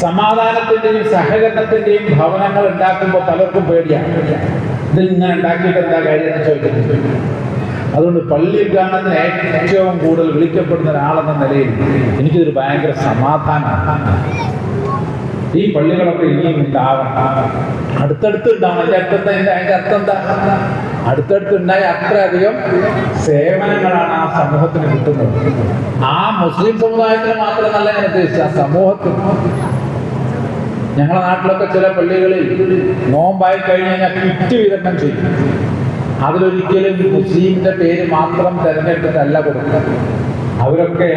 സമാധാനത്തിന്റെയും സഹകരണത്തിന്റെയും ഭവനങ്ങൾ ഉണ്ടാക്കുമ്പോൾ പലർക്കും പേടിയാണ്. ഇതിൽ ഇങ്ങനെ ഉണ്ടാക്കിയിട്ട് എന്താ കാര്യം ചോദിക്കുന്നു. ചോദിക്കുന്നത് അതുകൊണ്ട് പള്ളിയിൽ കാണുന്ന ഏറ്റവും കൂടുതൽ വിളിക്കപ്പെടുന്ന ഒരാളെന്ന നിലയിൽ എനിക്കിതൊരു ഭയങ്കര സമാധാനമാണ്. ഈ പള്ളികളൊക്കെ ഇനിയും ഉണ്ടാവണം. അടുത്തടുത്ത് ഉണ്ടാവണം. അതിന്റെ അർത്ഥം എന്താ? അതിന്റെ അർത്ഥം എന്താ? അടുത്തടുത്ത് ഉണ്ടായ അത്രയധികം സേവനങ്ങളാണ് ആ സമൂഹത്തിന് കിട്ടുന്നത്. ആ മുസ്ലിം സമുദായത്തിന് മാത്രമല്ല ഞാൻ ഉദ്ദേശിച്ച ആ സമൂഹത്തിന് ഞങ്ങളുടെ നാട്ടിലൊക്കെ ചില പള്ളികളിൽ നോമ്പായി കഴിഞ്ഞ് കഴിഞ്ഞാൽ കിറ്റ് വിതരണം ചെയ്യും. അതിലൊരിക്കലും മുസ്ലിമിന്റെ പേര് മാത്രം തിരഞ്ഞെടുത്തിട്ടല്ല കൊടുക്കുന്നത് അവരൊക്കെ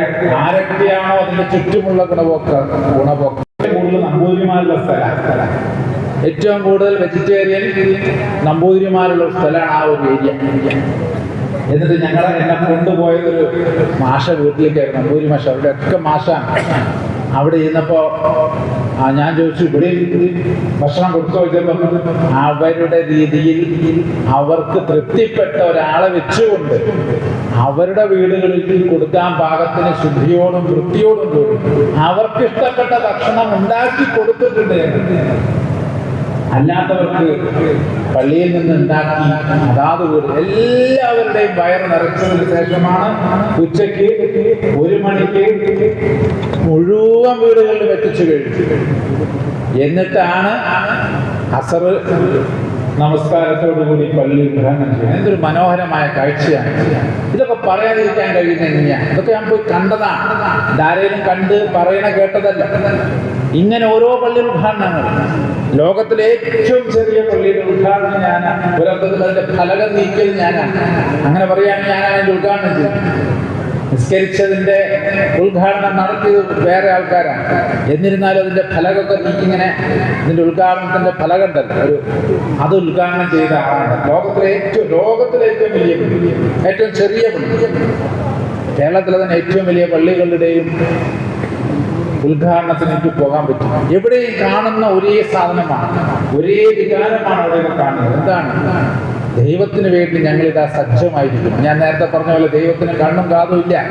ആരൊക്കെയാണോ അതിന്റെ ചുറ്റുമുള്ള ഗുണഭോക്ത ഗുണഭോക്ത കൂടുതൽ നമ്പൂതിരിമാരുള്ള സ്ഥലം. ഏറ്റവും കൂടുതൽ വെജിറ്റേറിയൻ നമ്പൂതിരിമാരുള്ള സ്ഥലമാണ് ആ ഒരു ഏരിയ എന്നിട്ട് ഞങ്ങളെ എന്നെ കൊണ്ടുപോയതൊരു മാഷ വീട്ടിലേക്കായിരുന്നു നമ്പൂരി മാഷ. അവിടെ ഒക്കെ മാഷാണ്. അവിടെ ഇരുന്നപ്പോ ഞാൻ ചോദിച്ചു ഇവിടെ ഭക്ഷണം കൊടുത്തു? ചോദിച്ചപ്പോ അവരുടെ രീതിയിൽ അവർക്ക് തൃപ്തിപ്പെട്ട ഒരാളെ വെച്ചുകൊണ്ട് അവരുടെ വീടുകളിൽ കൊടുക്കാൻ പാകത്തിന് ശുദ്ധിയോടും വൃത്തിയോടും അവർക്ക് ഇഷ്ടപ്പെട്ട ഭക്ഷണം ഉണ്ടാക്കി കൊടുത്തിട്ടുണ്ട്. അല്ലാത്തവർക്ക് പള്ളിയിൽ നിന്ന് ഉണ്ടാക്കി. അതാത് എല്ലാവരുടെയും വയർ നിറച്ചതിന് ശേഷമാണ് ഉച്ചയ്ക്ക് ഒരു മണിക്ക് മുഴുവൻ വീടുകളിൽ വെച്ചു കഴിച്ചു എന്നിട്ടാണ് അസർ നമസ്കാരത്തോടുകൂടി പള്ളി ഗ്രഹണം ചെയ്യാം എന്തൊരു മനോഹരമായ കാഴ്ചയാണ്. ഇതൊക്കെ പറയാതിരിക്കാൻ കഴിയുന്ന എങ്ങനെയാണ് ഇതൊക്കെ ഞാൻ പോയി കണ്ടതാണ്. ധാരയിലും കണ്ട് പറയണ കേട്ടതല്ല. ഇങ്ങനെ ഓരോ പള്ളി ഉദ്ഘാടനങ്ങൾ. ലോകത്തിലെ ഏറ്റവും ചെറിയ പള്ളിയുടെ ഉദ്ഘാടനം ഞാനാണ് ഒരർത്ഥത്തിൽ അതിന്റെ ഫലകം നീക്കിയത് ഞാനാണ് അങ്ങനെ പറയുകയാണെങ്കിൽ ഞാനാണ് അതിന്റെ ഉദ്ഘാടനം ചെയ്തത്. നിസ്കരിച്ചതിന്റെ ഉദ്ഘാടനം നടത്തിയത് വേറെ ആൾക്കാരാണ്. എന്നിരുന്നാലും അതിന്റെ ഫലകൊക്കെ നീക്കിങ്ങനെ ഇതിന്റെ ഉദ്ഘാടനത്തിന്റെ ഫലകം ഒരു അത് ഉദ്ഘാടനം ചെയ്ത ആളാണ്. ലോകത്തിലെ ഏറ്റവും ലോകത്തിലെ ഏറ്റവും വലിയ ഏറ്റവും ചെറിയ പള്ളി. കേരളത്തിലെ തന്നെ ഏറ്റവും വലിയ പള്ളികളുടെയും ഉദ്ഘാടനത്തിന് എനിക്ക് പോകാൻ പറ്റും. എവിടെയും കാണുന്ന ഒരേ സാധനമാണ്. ഒരേ വികാരമാണ് അവിടെ കാണുന്നത്. എന്താണ്? ദൈവത്തിന് വേണ്ടി ഞങ്ങൾ ഇതാ സജ്ജമായിരിക്കും ഞാൻ നേരത്തെ പറഞ്ഞ പോലെ ദൈവത്തിന് കണ്ണും കാതും ഇല്ല.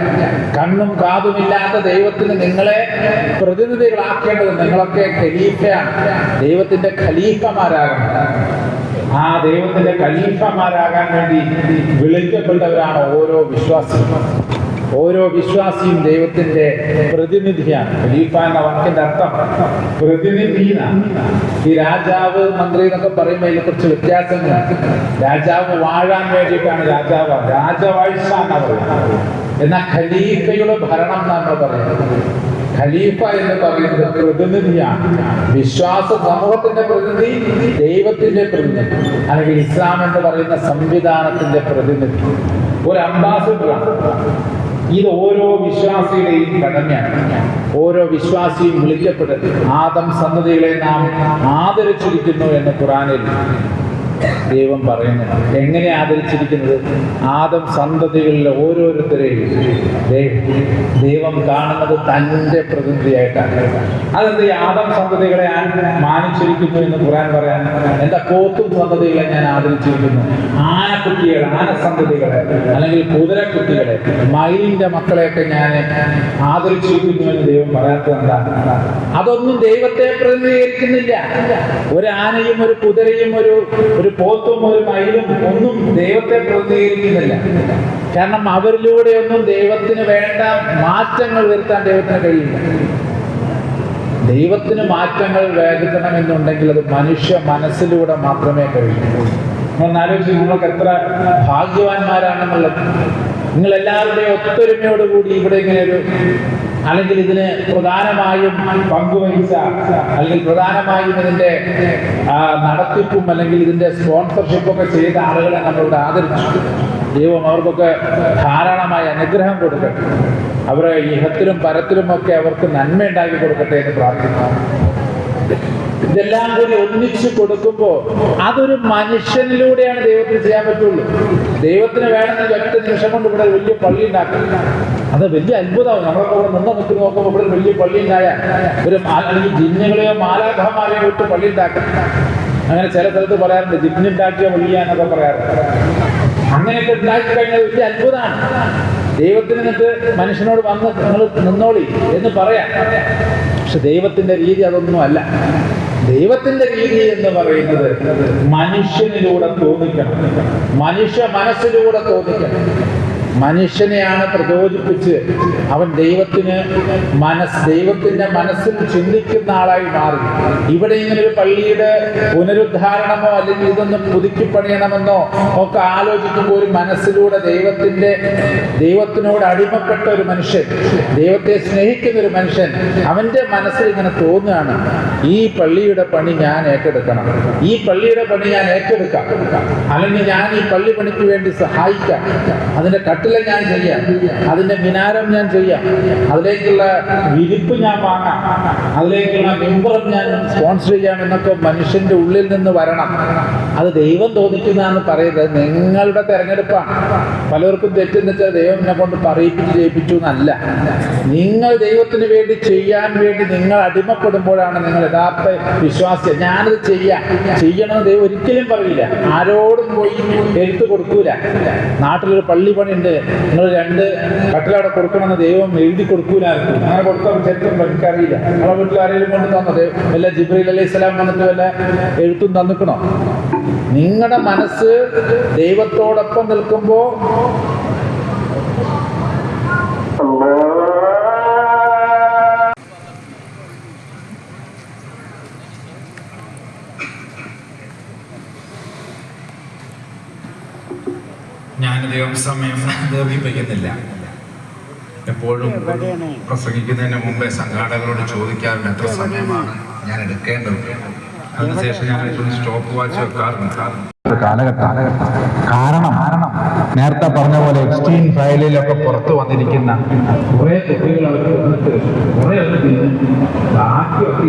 കണ്ണും കാതും ഇല്ലാത്ത ദൈവത്തിന് നിങ്ങളെ പ്രതിനിധികളാക്കേണ്ടത് നിങ്ങളൊക്കെ ഖലീഫയാണ്. ദൈവത്തിന്റെ ഖലീഫമാരാകണം. ആ ദൈവത്തിന്റെ ഖലീഫമാരാകാൻ വേണ്ടി വിളിക്കപ്പെട്ടവരാണ് ഓരോ വിശ്വാസികളും. ഓരോ വിശ്വാസിയും ദൈവത്തിന്റെ പ്രതിനിധിയാണ്. ഖലീഫ എന്ന വാക്കിന്റെ അർത്ഥം പ്രതിനിധിയാണ്. ഈ രാജാവ് മന്ത്രി എന്നൊക്കെ പറയുമ്പോൾ അതിനെ കുറിച്ച് വ്യത്യാസങ്ങളുണ്ട് രാജാവ് വാഴാൻ വേണ്ടിയിട്ടാണ് രാജാവ് രാജവാഴ്ച എന്നാ പറയുന്നത്. ഖലീഫയുടെ ഭരണം എന്നാണ് പറയുന്നത്? ഖലീഫ എന്ന് പറയുന്നത് പ്രതിനിധിയാണ്. വിശ്വാസ സമൂഹത്തിന്റെ പ്രതിനിധി ദൈവത്തിന്റെ പ്രതിനിധി അല്ലെങ്കിൽ ഇസ്ലാം എന്ന് പറയുന്ന സംവിധാനത്തിന്റെ പ്രതിനിധി. ഒരു അംബാസിഡറാണ്. ഇത് ഓരോ വിശ്വാസിയുടെയും കടമയാണ് ഓരോ വിശ്വാസിയും വിളിക്കപ്പെടുന്നത് ആദം സന്തതികളെ നാം ആദരിച്ചിരിക്കുന്നു എന്ന് ഖുറാനിൽ ദൈവം പറയുന്നു. എങ്ങനെ ആദരിച്ചിരിക്കുന്നത്? ആദം സന്തതികളിലെ ഓരോരുത്തരെയും ദൈവം കാണുന്നത് തന്റെ പ്രതിനിധിയായിട്ടാണ്. അതെന്ത് ആദം സന്തതികളെ മാനിച്ചിരിക്കുന്നു എന്ന് ഖുറാൻ പറയാൻ? എന്റെ കോത്തും സന്തതികളെ ഞാൻ ആദരിച്ചിരിക്കുന്നു? ആനക്കുട്ടികളെ ആനസന്തതികളെ അല്ലെങ്കിൽ കുതിരക്കുട്ടികളെ മയിലിന്റെ മക്കളെയൊക്കെ ഞാൻ ആദരിച്ചിരിക്കുന്നു എന്ന് ദൈവം പറയാത്തത് എന്താണ് അതൊന്നും ദൈവത്തെ പ്രതിനിധീകരിക്കുന്നില്ല. ഒരു ആനയും ഒരു കുതിരയും ഒരു ഒരു പോത്തും ഒരു മയിലും ഒന്നും ദൈവത്തെ പ്രതികരിക്കുന്നില്ല കാരണം അവരിലൂടെയൊന്നും ദൈവത്തിന് വേണ്ട മാറ്റങ്ങൾ വരുത്താൻ ദൈവത്തിന് കഴിയില്ല. ദൈവത്തിന് മാറ്റങ്ങൾ വരുത്തണമെന്നുണ്ടെങ്കിൽ അത് മനുഷ്യ മനസ്സിലൂടെ മാത്രമേ കഴിയൂ. ആലോചിച്ച് നിങ്ങൾക്ക് എത്ര ഭാഗ്യവാന്മാരാണെന്നുള്ളത്. നിങ്ങൾ എല്ലാവരുടെയും ഒത്തൊരുമയോടുകൂടി ഇവിടെ ഇങ്ങനെ ഒരു അല്ലെങ്കിൽ ഇതിന് പ്രധാനമായും പങ്കുവഹിച്ച അല്ലെങ്കിൽ പ്രധാനമായും ഇതിന്റെ നടത്തിപ്പും അല്ലെങ്കിൽ ഇതിന്റെ സ്പോൺസർഷിപ്പും ഒക്കെ ചെയ്ത ആളുകളെ നമ്മളോട് ആദരിച്ചു ദൈവം അവർക്കൊക്കെ ധാരാളമായ അനുഗ്രഹം കൊടുക്കട്ടെ. അവരെ ഇഹത്തിലും പരത്തിലും ഒക്കെ അവർക്ക് നന്മ ഉണ്ടാക്കി കൊടുക്കട്ടെ എന്ന് പ്രാർത്ഥിക്കുന്നു. ഇതെല്ലാം കൂടി ഒന്നിച്ചു കൊടുക്കുമ്പോൾ അതൊരു മനുഷ്യനിലൂടെയാണ് ദൈവത്തിന് ചെയ്യാൻ പറ്റുള്ളൂ. ദൈവത്തിന് വേണമെങ്കിൽ ഒറ്റ നിമിഷം കൊണ്ട് ഇവിടെ വലിയ പള്ളി ഉണ്ടാക്കും. അത് വലിയ അത്ഭുതമാണ്. നമ്മളൊക്കെ ഇവിടെ നിന്ന് നിൽക്കുന്ന നോക്കുമ്പോൾ ഇവിടെ വലിയ പള്ളി ഉണ്ടായാൽ ഒരു അല്ലെങ്കിൽ ജിന്നുകളെയോ മാലാഖമാരെയോ വിട്ട് പള്ളി ഉണ്ടാക്കും. അങ്ങനെ ചില സ്ഥലത്ത് പറയാറുണ്ട് ജിന്നുണ്ടാക്കിയ പള്ളിയാന്നൊക്കെ പറയാറുണ്ട്. അങ്ങനെയൊക്കെ ഉണ്ടാക്കി കഴിഞ്ഞാൽ വലിയ അത്ഭുതമാണ്. ദൈവത്തിന് എന്നിട്ട് മനുഷ്യനോട് വന്ന് നിങ്ങൾ നിന്നോളി എന്ന് പറയാം. പക്ഷെ ദൈവത്തിന്റെ രീതി അതൊന്നും അല്ല. ദൈവത്തിന്റെ രീതി എന്ന് പറയുന്നത് മനുഷ്യനിലൂടെ തോന്നിക്കണം. മനുഷ്യ മനസ്സിലൂടെ തോന്നിക്കണം. മനുഷ്യനെയാണ് പ്രചോദിപ്പിച്ച് അവൻ ദൈവത്തിന് മനസ് ദൈവത്തിന്റെ മനസ്സിൽ ചിന്തിക്കുന്ന ആളായി മാറി. ഇവിടെ ഇങ്ങനെ ഒരു പള്ളിയുടെ പുനരുദ്ധാരണമോ അല്ലെങ്കിൽ ഇതൊന്ന് പുതുക്കി പണിയണമെന്നോ ഒക്കെ ആലോചിക്കുമ്പോൾ ഒരു മനസ്സിലൂടെ ദൈവത്തിന്റെ ദൈവത്തിനോട് അടിമപ്പെട്ട ഒരു മനുഷ്യൻ ദൈവത്തെ സ്നേഹിക്കുന്ന ഒരു മനുഷ്യൻ അവന്റെ മനസ്സിൽ ഇങ്ങനെ തോന്നുകയാണ് ഈ പള്ളിയുടെ പണി ഞാൻ ഏറ്റെടുക്കണം. ഈ പള്ളിയുടെ പണി ഞാൻ ഏറ്റെടുക്കാം. അല്ലെങ്കിൽ ഞാൻ ഈ പള്ളി പണിക്ക് വേണ്ടി സഹായിക്കാം. അതിന്റെ കട്ടില ഞാൻ ചെയ്യാം. അതിന്റെ മിനാരം ഞാൻ ചെയ്യാം. അതിലേക്കുള്ള വിരിപ്പ് ഞാൻ വാങ്ങാം. അതിലേക്കുള്ള മെമ്പറും ഞാൻ സ്പോൺസർ ചെയ്യാം എന്നൊക്കെ മനുഷ്യന്റെ ഉള്ളിൽ നിന്ന് വരണം. അത് ദൈവം തോന്നിക്കുന്നതാണ് പറയുന്നത്. നിങ്ങളുടെ തെരഞ്ഞെടുപ്പാണ്. പലർക്കും തെറ്റെന്ന് വെച്ചാൽ ദൈവം എന്നെ കൊണ്ട് പറയിപ്പിച്ച് ജയിപ്പിച്ചു എന്നല്ല. നിങ്ങൾ ദൈവത്തിന് വേണ്ടി ചെയ്യാൻ വേണ്ടി നിങ്ങൾ അടിമപ്പെടുമ്പോഴാണ് നിങ്ങൾ യഥാർത്ഥ വിശ്വാസം ഞാനത് ചെയ്യാം. ചെയ്യണമെന്ന് ദൈവം ഒരിക്കലും പറയില്ല. ആരോടും പോയി എഴുത്ത് കൊടുക്കൂല. നാട്ടിലൊരു പള്ളി പണിയുണ്ട് നിങ്ങൾ രണ്ട് കട്ടിലവിടെ കൊടുക്കണമെന്ന് ദൈവം എഴുതി കൊടുക്കൂലായിരുന്നു അങ്ങനെ കൊടുക്കാൻ ചരിത്രം എനിക്കറിയില്ല. നമ്മളെ വീട്ടിൽ ആരെങ്കിലും കൊണ്ട് തന്നത് വല്ല ജിബ്രീൽ അലൈഹി സ്വലാം വന്നിട്ട് വല്ല എഴുത്തും തന്നിക്കണോ? നിങ്ങളുടെ മനസ്സ് ദൈവത്തോടൊപ്പം നിൽക്കുമ്പോൾ ഞാനധികം സമയം ദീർഘിപ്പിക്കുന്നില്ല എപ്പോഴും പ്രസംഗിക്കുന്നതിന് മുമ്പേ സംഘാടകരോട് ചോദിക്കാറുണ്ട് എത്ര സമയമാണ് ഞാൻ എടുക്കേണ്ടത്? അതിനുശേഷം ഞാൻ സ്റ്റോപ്പ് വാച്ച് വെക്കാറുണ്ട്. കാലഘട്ടം. കാരണം കാരണം നേരത്തെ പറഞ്ഞ പോലെ എക്സ്റ്റീൻ ഫയലിലൊക്കെ പുറത്തു വന്നിരിക്കുന്ന കുറെ കുട്ടികൾ അവർക്ക് കുറെ ബാക്കിയൊക്കെ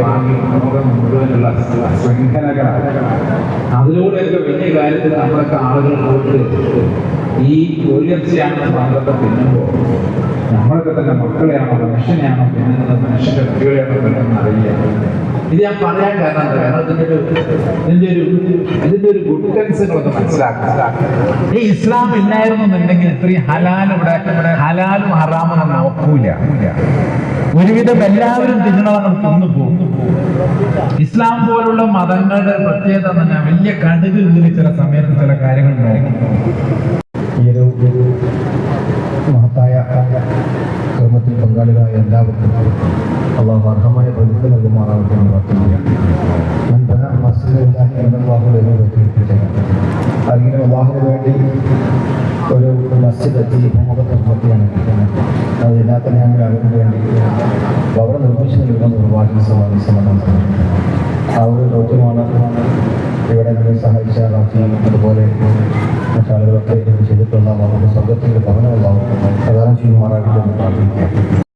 വാങ്ങി മുഴുവനുള്ള ശൃംഖലകളാണ്. അതിലൂടെയൊക്കെ വലിയ കാര്യത്തിൽ നമ്മളൊക്കെ ആളുകൾ പോയിട്ട് ഈ ഉയർച്ചയാണ് മാത്രത്തെ തിന്നുമ്പോൾ നമ്മളൊക്കെ തന്നെ മക്കളെയാണോ മനുഷ്യനെയാണോ തിന്നുന്നത് മനുഷ്യന്റെ കുട്ടികളെയാണോ പിന്നെന്ന് അറിയില്ല. ഇത് ഞാൻ പറയാൻ കാരണം എന്താ? കാരണം ഇതിന്റെ ഇതിന്റെ ഒരു ഇതിന്റെ ഒരു ഗുഡ് നിങ്ങളൊന്ന് മനസ്സിലാക്കുക ഈ ഇസ്ലാം ഇല്ലായിരുന്നു എന്നുണ്ടെങ്കിൽ ഇത്രയും ഹലാൽ ഇവിടെ ഹലാലും ഹറാമും നോക്കൂല ഒരുവിധം എല്ലാവരും തിന്നണമെന്ന് തിന്നു പോകും. ഇസ്ലാം പോലുള്ള മതങ്ങളുടെ പ്രത്യേകത പറഞ്ഞാൽ വലിയ കടുക് ചില സമയത്ത് ചില കാര്യങ്ങൾ നോക്കും ഈ ഒരു മഹത്തായ കർമ്മത്തിൽ പങ്കാളികളായ എല്ലാവർക്കും അള്ളാഹു അർഹമായ പ്രതിഫലം നൽകുമാറാവട്ടെ എന്ന് പ്രാർത്ഥിക്കുകയാണ്. അല്ലെങ്കിൽ അള്ളാഹുവിന് വേണ്ടി ഒരു മസ്ജിദ് എത്തി ഭൂമുഖത്ത് നിർത്തിയാണ് അത് എല്ലാത്തിനും ഞങ്ങൾ അതിന് വേണ്ടി അവിടെ നിർമ്മിച്ചു നൽകുന്ന നിർവാഹി സമാധാനം ആ ഒരു ദൗത്യമാണ്? ഇവിടെ നമ്മെ സഹായിച്ച റാഫിയും അതുപോലെ മറ്റാളുകളൊക്കെ ചെയ്തിട്ടുള്ള സ്വർഗത്തിന്റെ ഭവനമുള്ള പ്രധാനം ചെയ്യുമാറാകട്ടെ എന്ന് പ്രാർത്ഥിക്കുക